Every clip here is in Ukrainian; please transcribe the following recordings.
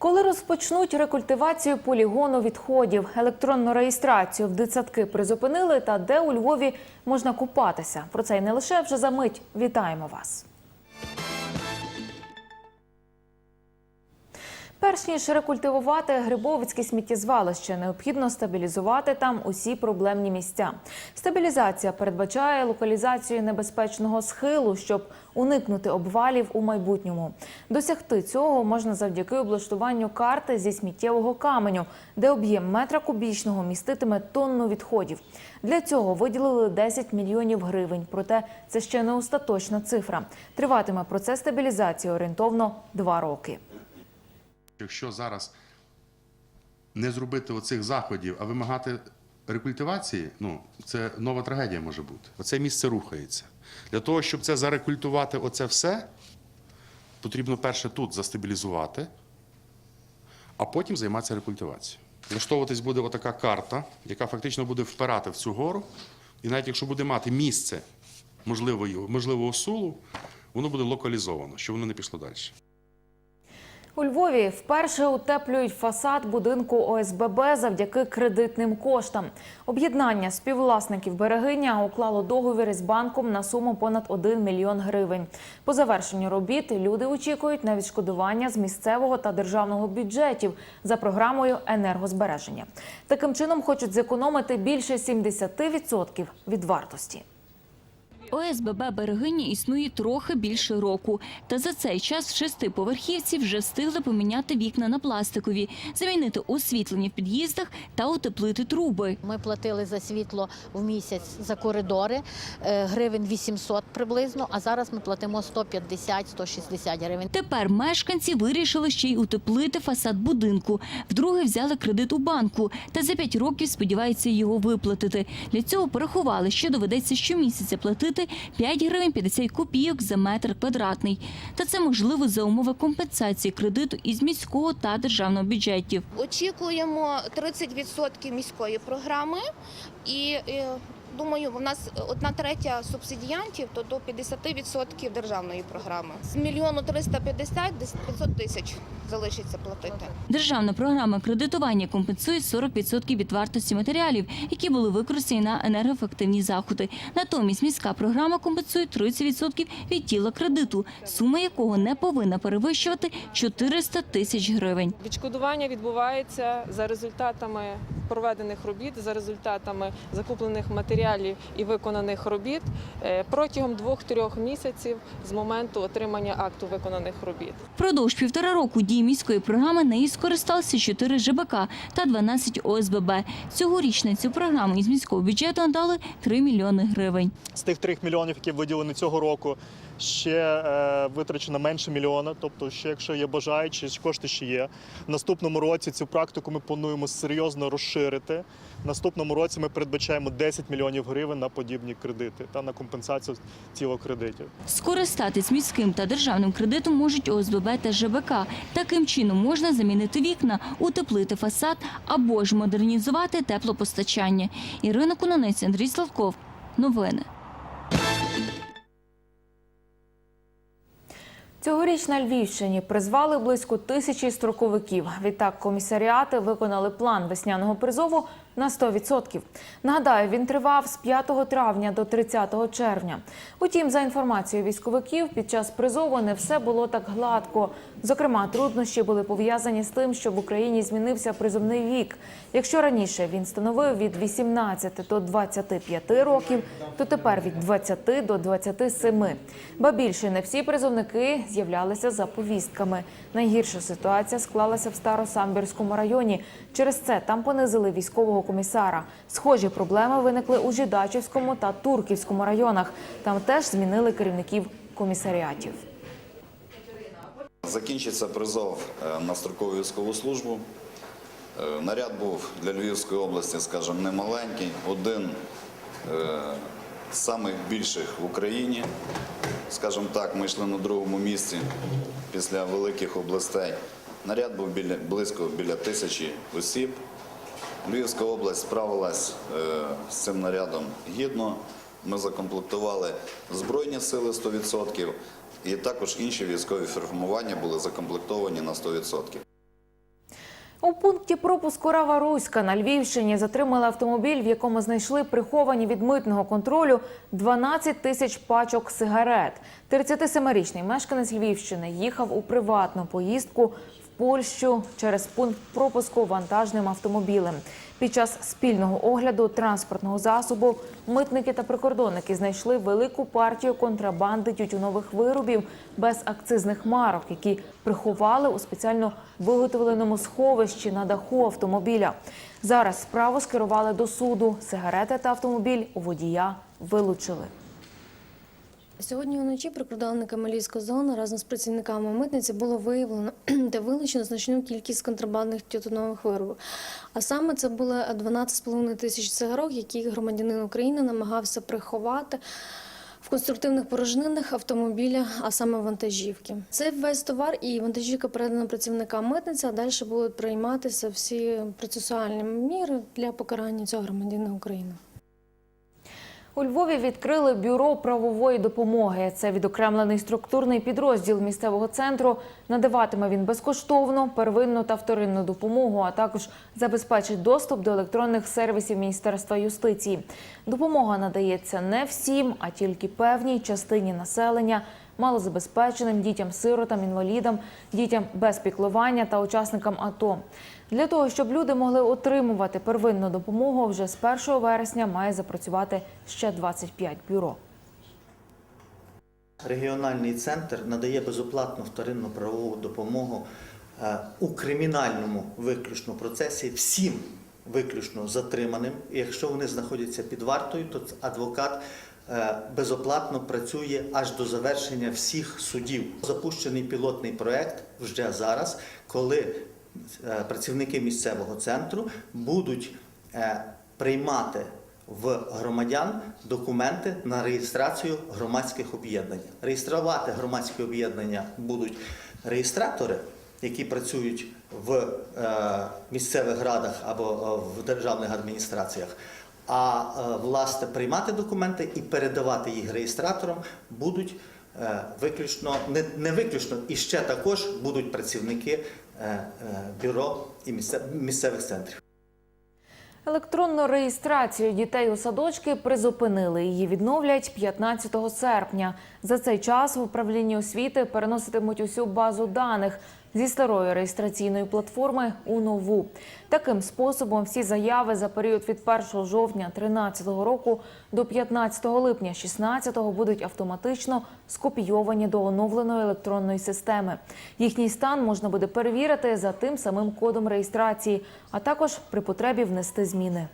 Коли розпочнуть рекультивацію полігону відходів, електронну реєстрацію в дитсадки призупинили та де у Львові можна купатися. Про це й не лише вже за мить. Вітаємо вас. Перш ніж рекультивувати Грибовицьке сміттєзвалище, необхідно стабілізувати там усі проблемні місця. Стабілізація передбачає локалізацію небезпечного схилу, щоб уникнути обвалів у майбутньому. Досягти цього можна завдяки облаштуванню карти зі сміттєвого каменю, де об'єм метра кубічного міститиме тонну відходів. Для цього виділили 10 мільйонів гривень. Проте це ще не остаточна цифра. Триватиме процес стабілізації орієнтовно два роки. Якщо зараз не зробити оцих заходів, а вимагати рекультивації, ну це нова трагедія може бути. Оце місце рухається. Для того, щоб це зарекультувати, оце все, потрібно перше тут застабілізувати, а потім займатися рекультивацією. Влаштовуватись буде отака карта, яка фактично буде впирати в цю гору. І навіть якщо буде мати місце можливої, можливого сулу, воно буде локалізовано, щоб воно не пішло далі. У Львові вперше утеплюють фасад будинку ОСББ завдяки кредитним коштам. Об'єднання співвласників берегиня уклало договір із банком на суму понад 1 мільйон гривень. По завершенню робіт люди очікують на відшкодування з місцевого та державного бюджетів за програмою енергозбереження. Таким чином хочуть зекономити більше 70% від вартості. ОСББ «Берегиня» існує трохи більше року. Та за цей час в шестиповерхівці вже встигли поміняти вікна на пластикові, замінити освітлення в під'їздах та утеплити труби. Ми платили за світло в місяць за коридори е, гривень 800 приблизно, а зараз ми платимо 150-160 гривень. Тепер мешканці вирішили ще й утеплити фасад будинку. Вдруге взяли кредит у банку та за 5 років сподіваються його виплатити. Для цього порахували, що доведеться щомісяця платити 5 гривень 50 копійок за метр квадратний. Та це можливо за умови компенсації кредиту із міського та державного бюджетів. Очікуємо 30% міської програми і е, думаю, в нас одна третя субсидіантів, то до 50% державної програми. З мільйону 350 десь 500 тисяч залишиться платити. Державна програма кредитування компенсує 40% від вартості матеріалів, які були використані на енергоефективні заходи. Натомість міська програма компенсує 30% від тіла кредиту, сума якого не повинна перевищувати 400 тисяч гривень. Відшкодування відбувається за результатами проведених робіт, за результатами закуплених матеріалів і виконаних робіт е, протягом двох-трьох місяців з моменту отримання акту виконаних робіт. Впродовж півтора року дії міської програми нею скористалися 4 ЖБК та 12 ОСББ. Цьогоріч на цю програму із міського бюджету надали 3 мільйони гривень. З тих 3 мільйонів, які виділені цього року, ще е, витрачено менше мільйона. Тобто, ще якщо є бажаючі, кошти ще є. В наступному році цю практику ми плануємо серйозно розширити. В наступному році ми передбачаємо 10 мільйонів гривень на подібні кредити та на компенсацію тіло кредитів. Скористатись міським та державним кредитом можуть ОСББ та ЖБК. Таким чином можна замінити вікна, утеплити фасад або ж модернізувати теплопостачання. Ірина Кунонець, Андрій Славков. Новини. Цьогоріч на Львівщині призвали близько тисячі строковиків. Відтак комісаріати виконали план весняного призову на 100%. Нагадаю, він тривав з 5 травня до 30 червня. Утім, за інформацією військовиків, під час призову не все було так гладко. Зокрема, труднощі були пов'язані з тим, що в Україні змінився призовний вік. Якщо раніше він становив від 18 до 25 років, то тепер від 20 до 27. Ба більше не всі призовники з'являлися за повістками. Найгірша ситуація склалася в Старосамбірському районі. Через це там понизили військового комісара. Схожі проблеми виникли у Жидачівському та Турківському районах. Там теж змінили керівників комісаріатів. Закінчиться призов е, на строкову військову службу. Е, Наряд був для Львівської області, скажімо, немаленький, один е, з самих більших в Україні. Скажімо так, ми йшли на другому місці після великих областей. Наряд був близько біля тисячі осіб. Львівська область справилась е, з цим нарядом гідно. Ми закомплектували Збройні сили 100%, і також інші військові формування були закомплектовані на 100%. У пункті пропуску Рава Руська на Львівщині затримали автомобіль, в якому знайшли приховані від митного контролю 12 тисяч пачок сигарет. 37-річний мешканець Львівщини їхав у приватну поїздку Польщу через пункт пропуску вантажним автомобілем. Під час спільного огляду транспортного засобу митники та прикордонники знайшли велику партію контрабанди тютюнових виробів без акцизних марок, які приховали у спеціально виготовленому сховищі на даху автомобіля. Зараз справу скерували до суду. Сигарети та автомобіль у водія вилучили. Сьогодні вночі прикордонниками Львівської зони разом з працівниками митниці було виявлено та вилучено значну кількість контрабандних тютюнових виробів. А саме це було 12,5 тисяч цигарок, які громадянин України намагався приховати. В конструктивних порожнинах автомобіля, а саме вантажівки. Це весь товар і вантажівка передана працівникам митниці, а далі будуть прийматися всі процесуальні міри для покарання цього громадянина України. У Львові відкрили бюро правової допомоги. Це відокремлений структурний підрозділ місцевого центру. Надаватиме він безкоштовно первинну та вторинну допомогу, а також забезпечить доступ до електронних сервісів Міністерства юстиції. Допомога надається не всім, а тільки певній частині населення, малозабезпеченим дітям-сиротам, інвалідам, дітям без піклування та учасникам АТО. Для того, щоб люди могли отримувати первинну допомогу, вже з 1 вересня має запрацювати ще 25 бюро. Регіональний центр надає безоплатну вторинну правову допомогу е, у кримінальному виключно процесі всім виключно затриманим. І якщо вони знаходяться під вартою, то адвокат е, безоплатно працює аж до завершення всіх судів. Запущений пілотний проект вже зараз, коли е, працівники місцевого центру будуть приймати в громадян документи на реєстрацію громадських об'єднань. Реєструвати громадські об'єднання будуть реєстратори, які працюють в е, місцевих радах або е, в державних адміністраціях. А е, власне приймати документи і передавати їх реєстраторам будуть виключно не, не виключно, і ще також будуть працівники бюро і місце- місцевих центрів. Електронну реєстрацію дітей у садочки призупинили. Її відновлять 15 серпня. За цей час в управлінні освіти переноситимуть усю базу даних зі старої реєстраційної платформи у нову. Таким способом всі заяви за період від 1 жовтня 2013 року до 15 липня 2016 будуть автоматично скопійовані до оновленої електронної системи. Їхній стан можна буде перевірити за тим самим кодом реєстрації, а також при потребі внести зміни.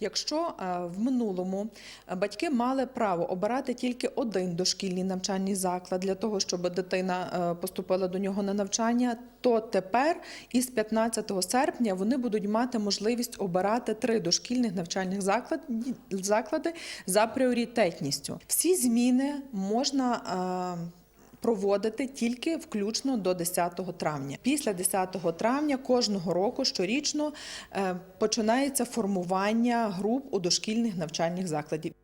Якщо е, в минулому е, батьки мали право обирати тільки один дошкільний навчальний заклад для того, щоб дитина е, поступила до нього на навчання, то тепер із 15 серпня вони будуть мати можливість обирати три дошкільних навчальних заклад- заклади за пріоритетністю. Всі зміни можна. Проводити тільки включно до 10 травня. Після 10 травня кожного року щорічно е, починається формування груп у дошкільних навчальних закладів.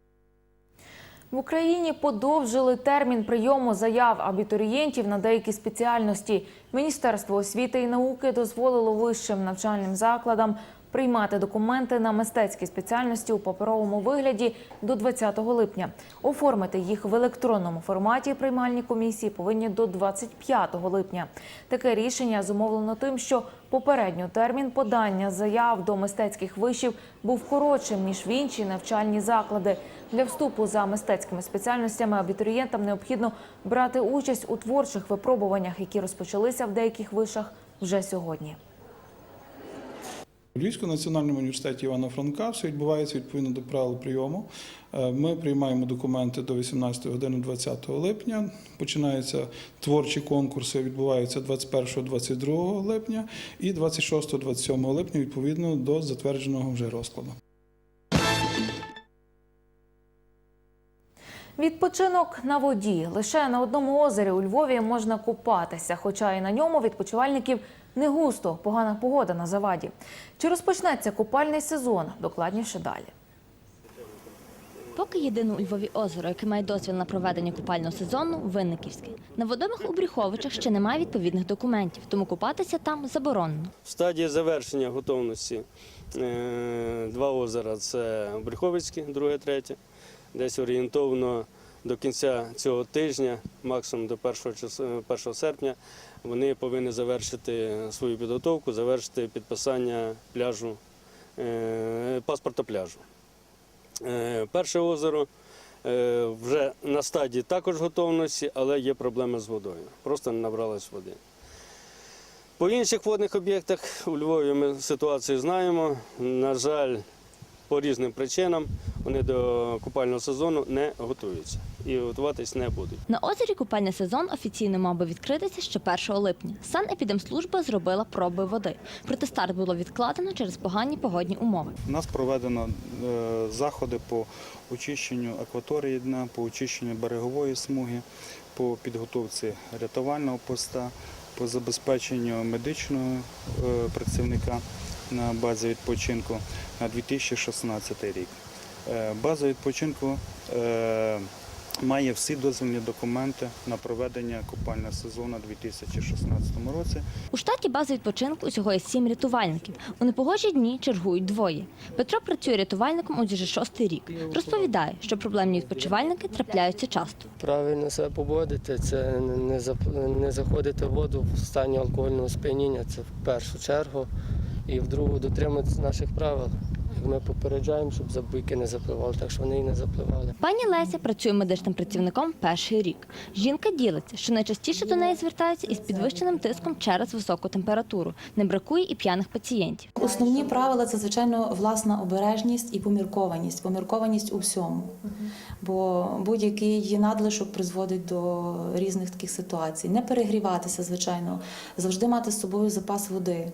В Україні подовжили термін прийому заяв абітурієнтів на деякі спеціальності. Міністерство освіти і науки дозволило вищим навчальним закладам приймати документи на мистецькі спеціальності у паперовому вигляді до 20 липня. Оформити їх в електронному форматі приймальні комісії повинні до 25 липня. Таке рішення зумовлено тим, що попередньо термін подання заяв до мистецьких вишів був коротшим ніж в інші навчальні заклади. Для вступу за мистецькими спеціальностями абітурієнтам необхідно брати участь у творчих випробуваннях, які розпочалися в деяких вишах вже сьогодні. У Львівському національному університеті Івана Франка все відбувається відповідно до правил прийому. Е, Ми приймаємо документи до 18 години 20 липня. Починаються творчі конкурси, відбуваються 21-22 липня і 26-27 липня відповідно до затвердженого вже розкладу. Відпочинок на воді. Лише на одному озері у Львові можна купатися, хоча і на ньому відпочивальників не густо, погана погода на заваді. Чи розпочнеться купальний сезон? Докладніше далі. Поки єдине у Львові озеро, яке має дозвіл на проведення купального сезону, Винниківське. На водомах у Брюховичах ще немає відповідних документів, тому купатися там заборонено. В стадії завершення готовності е, два озера це Брюховицьке, друге, третє. Десь орієнтовно до кінця цього тижня, максимум до 1, чис- е, 1 серпня, вони повинні завершити свою підготовку, завершити підписання пляжу, е, паспорта пляжу. Е, Перше озеро е, вже на стадії також готовності, але є проблеми з водою. Просто не набралось води. По інших водних об'єктах у Львові ми ситуацію знаємо. На жаль, по різним причинам вони до купального сезону не готуються і готуватись не будуть. На озері купальний сезон офіційно мав би відкритися ще 1 липня. Санепідемслужба зробила проби води. Проте старт було відкладено через погані погодні умови. У нас проведено е, заходи по очищенню акваторії дна, по очищенню берегової смуги, по підготовці рятувального поста, по забезпеченню медичного е, працівника на базі відпочинку на 2016 рік. Е, База відпочинку е, має всі дозвільні документи на проведення купального сезону у 2016 році. У штаті бази відпочинку усього є сім рятувальників. У непогожі дні чергують двоє. Петро працює рятувальником ось вже шостий рік. Розповідає, що проблемні відпочивальники трапляються часто. Правильно себе поводити, це не не заходити в воду в стані алкогольного сп'яніння, це в першу чергу. І в другу дотримуватися наших правил. Ми попереджаємо, щоб забійки не запливали, так що вони і не запливали. Пані Леся працює медичним працівником перший рік. Жінка ділиться, що найчастіше до неї звертаються із підвищеним тиском через високу температуру. Не бракує і п'яних пацієнтів. Основні правила це звичайно власна обережність і поміркованість, поміркованість у всьому. Бо будь-який надлишок призводить до різних таких ситуацій. Не перегріватися, звичайно, завжди мати з собою запас води.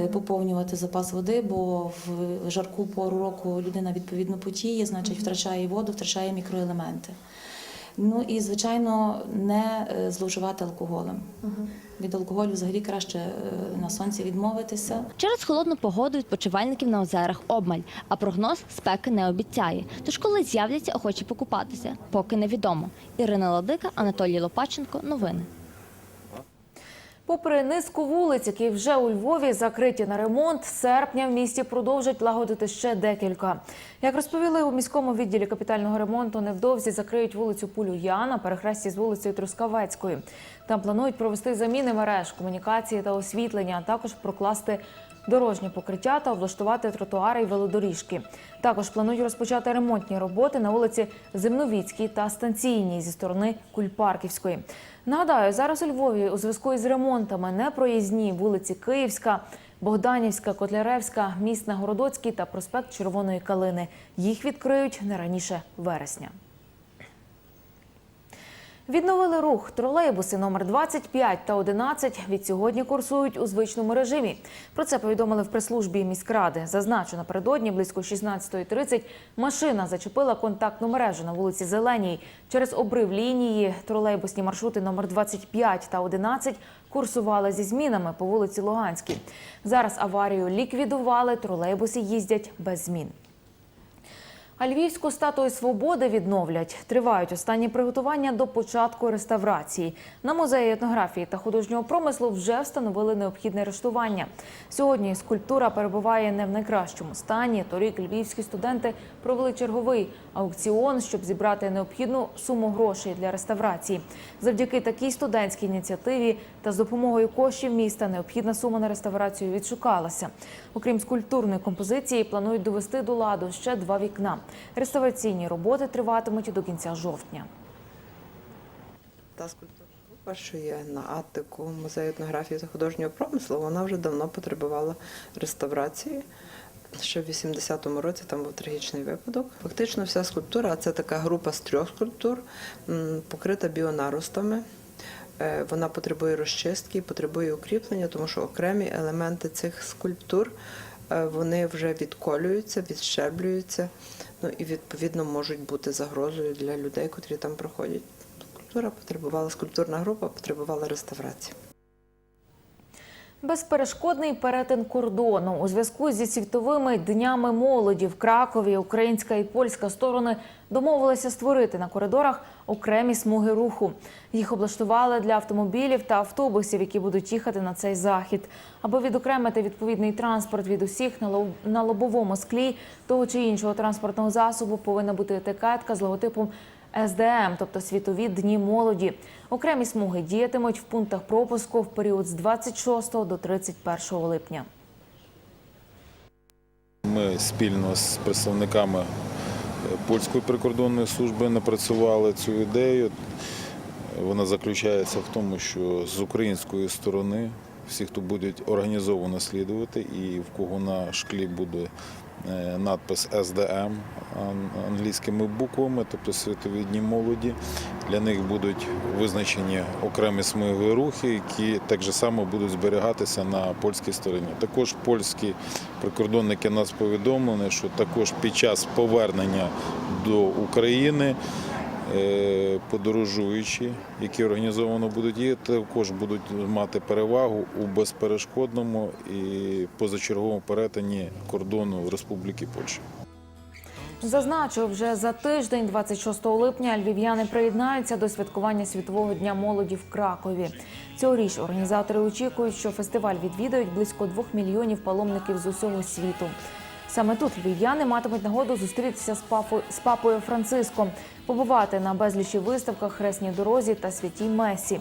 Е, Поповнювати запас води, бо в жарку пору року людина відповідно потіє, значить втрачає воду, втрачає мікроелементи. Ну і звичайно не е, зловживати алкоголем. Від алкоголю взагалі краще е, на сонці відмовитися. Через холодну погоду відпочивальників на озерах обмаль, а прогноз спеки не обіцяє. Тож коли з'являться охочі покупатися, поки невідомо. Ірина Ладика, Анатолій Лопаченко. Новини. Попри низку вулиць, які вже у Львові закриті на ремонт, серпня в місті продовжать лагодити ще декілька. Як розповіли у міському відділі капітального ремонту, невдовзі закриють вулицю Пулюя на перехресті з вулицею Трускавецькою. Там планують провести заміни мереж, комунікації та освітлення, а також прокласти дорожнє покриття та облаштувати тротуари і велодоріжки. Також планують розпочати ремонтні роботи на вулиці Земновіцькій та Станційній зі сторони Кульпарківської. Нагадаю, зараз у Львові у зв'язку із ремонтами непроїзні вулиці Київська, Богданівська, Котляревська, міст на Городоцький та проспект Червоної Калини. Їх відкриють не раніше вересня. Відновили рух. Тролейбуси номер 25 та 11 від сьогодні курсують у звичному режимі. Про це повідомили в прес-службі міськради. Зазначу, напередодні близько 16.30 машина зачепила контактну мережу на вулиці Зеленій. Через обрив лінії тролейбусні маршрути номер 25 та 11 курсували зі змінами по вулиці Луганській. Зараз аварію ліквідували. Тролейбуси їздять без змін. А Львівську статую свободи відновлять. Тривають останні приготування до початку реставрації. На музеї етнографії та художнього промислу вже встановили необхідне рештування. Сьогодні скульптура перебуває не в найкращому стані. Торік львівські студенти провели черговий аукціон, щоб зібрати необхідну суму грошей для реставрації. Завдяки такій студентській ініціативі та з допомогою коштів міста необхідна сума на реставрацію відшукалася. Окрім скульптурної композиції, планують довести до ладу ще два вікна. Реставраційні роботи триватимуть до кінця жовтня. Та скульптурна група, що є на Аттику музею етнографії та художнього промислу, вона вже давно потребувала реставрації. Ще в 80-му році там був трагічний випадок. Фактично, вся скульптура, а це така група з трьох скульптур, покрита біонаростами. Е, Вона потребує розчистки, потребує укріплення, тому що окремі елементи цих скульптур е, вони вже відколюються, відщеблюються, ну і відповідно можуть бути загрозою для людей, котрі там проходять. Культура потребувала, скульптурна група потребувала реставрації. Безперешкодний перетин кордону у зв'язку зі світовими днями молоді в Кракові українська і польська сторони домовилися створити на коридорах окремі смуги руху. Їх облаштували для автомобілів та автобусів, які будуть їхати на цей захід. Аби відокремити відповідний транспорт від усіх на лоб- лобовому склі того чи іншого транспортного засобу повинна бути етикетка з логотипом СДМ, тобто світові дні молоді. Окремі смуги діятимуть в пунктах пропуску в період з 26 до 31 липня. Ми спільно з представниками польської прикордонної служби напрацювали цю ідею. Вона заключається в тому, що з української сторони всі, хто будуть організовано слідувати, і в кого на шклі буде надпис SDM англійськими буквами, тобто світові дні молоді, для них будуть визначені окремі смуги рухи, які так же само будуть зберігатися на польській стороні. Також польські прикордонники нас повідомлені, що також під час повернення до України е, подорожуючі, які організовано будуть їхати, також будуть мати перевагу у безперешкодному і позачерговому перетині кордону Республіки Польща. Зазначу, вже за тиждень, 26 липня, львів'яни приєднаються до святкування Світового дня молоді в Кракові. Цьогоріч організатори очікують, що фестиваль відвідають близько двох мільйонів паломників з усього світу. Саме тут львів'яни матимуть нагоду зустрітися з папою, з папою Франциском, побувати на безлічі виставках, хресній дорозі та святій Месі.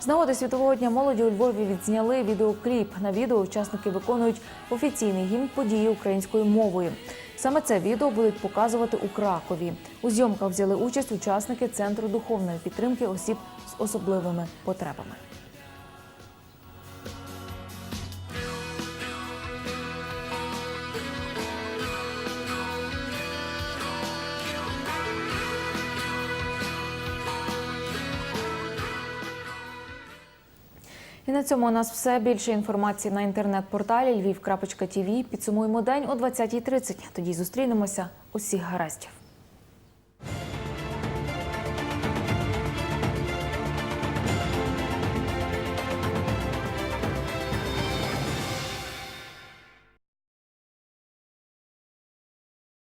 З нагоди світового дня молоді у Львові відзняли відеокліп. На відео учасники виконують офіційний гімн події українською мовою. Саме це відео будуть показувати у Кракові. У зйомках взяли участь учасники центру духовної підтримки осіб з особливими потребами. На цьому у нас все більше інформації на інтернет-порталі Львів.тв. Підсумуємо день о 20.30. Тоді зустрінемося. Усіх гараздів.